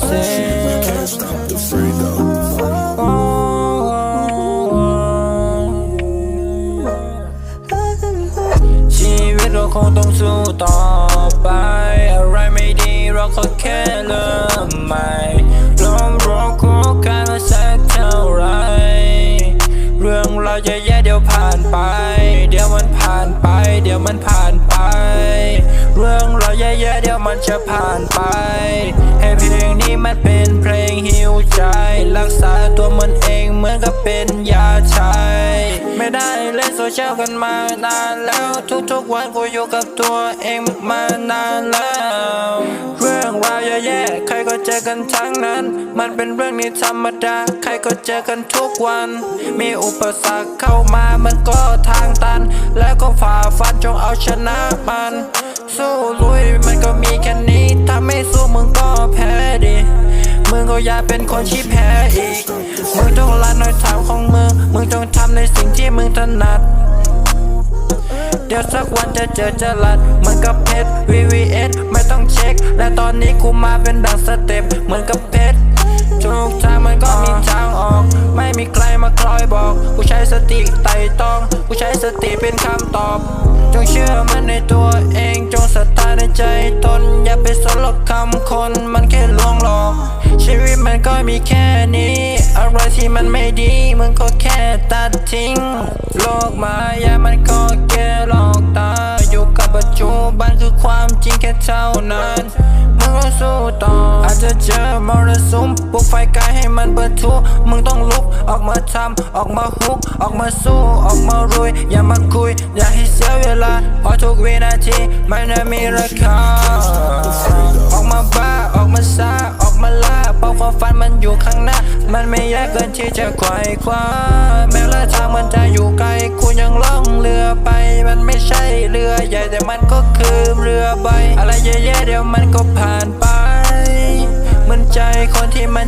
You can't stop the freedom. She will go home to sue top by a remedy rock a killer my long rock can a set tell right เรื่องเราจะแย่เดี๋ยวผ่านไป เดี๋ยวมันผ่านไป เดี๋ยวมันผ่านไป เรื่องเราแย่ๆเดี๋ยวมันจะผ่านไป ให้เพลงนี้มันเป็นเพลงฮิวใจ รักษาตัวมันเองเหมือนกับเป็นยาใช้ไม่ได้เล่นโซเชียลกันมานานแล้วทุกๆวันกูอยู่กับตัวเองมานานแล้วเรื่องราวแย่ๆใครก็เจอกันทั้งนั้น มันเป็นเรื่องนี้ธรรมดาใครก็เจอกันทุกวัน มีอุปสรรคเข้ามามันก็ทางตัน แล้วก็ฝ่าฟันจงเอาชนะมัน สู้ลุยมันก็มีแค่นี้ ถ้าไม่สู้มึงก็แพ้ดิมึงก็อย่าเป็นคนชี้แพ้อีก มึงต้องละหน่อยทางของมึง มึงต้องทำในสิ่งที่มึงถนัด เดี๋ยวสักวันจะเจอจรัสเหมือนกับเพชร VVS ไม่ต้องเช็ค และตอนนี้กูมาเป็นดังสเต็ปเหมือนกับเพชรทุกทางมันก็มีทางออก ไม่มีใครมาคอยบอก กูใช้สติไต่ตอง กูใช้สติเป็นคำตอบ จงเชื่อมันในตัวเอง จงศรัทธาในใจตน อย่าไปสนหรอกคำคนมันแค่ลวงหลอก ชีวิตมันก็มีแค่นี้ อะไรที่มันไม่ดี มึงก็แค่ตัดทิ้ง โลกมายามันก็แค่หลอกตา อยู่กับปัจจุบันคือความจริงแค่เท่านั้น มึงต้องสู้ต่อ จะเจอมรสุมปลุกไฟกายให้มันเปิดทุมึงต้องลุกออกมาทำออกมาฮุก ออกมาสู้ออกมารุย อย่ามาคุย อย่าให้เสียเวลาเพราะทุกวินาทีมันมีราคาออกมาบ้าออกมาซาออกมาล่าเป้าความฝันมันอยู่ข้างหน้า มันไม่ยากเกินที่จะไขว่คว้าแม้ละทางมันจะอยู่ไกลคุณยังล่องเรือไป มันไม่ใช่เรือใหญ่แต่มันก็คือเรือใบ อะไรแย่ๆเดี๋ยวมันก็ผ่านไป เหมือนใจคนที่มัน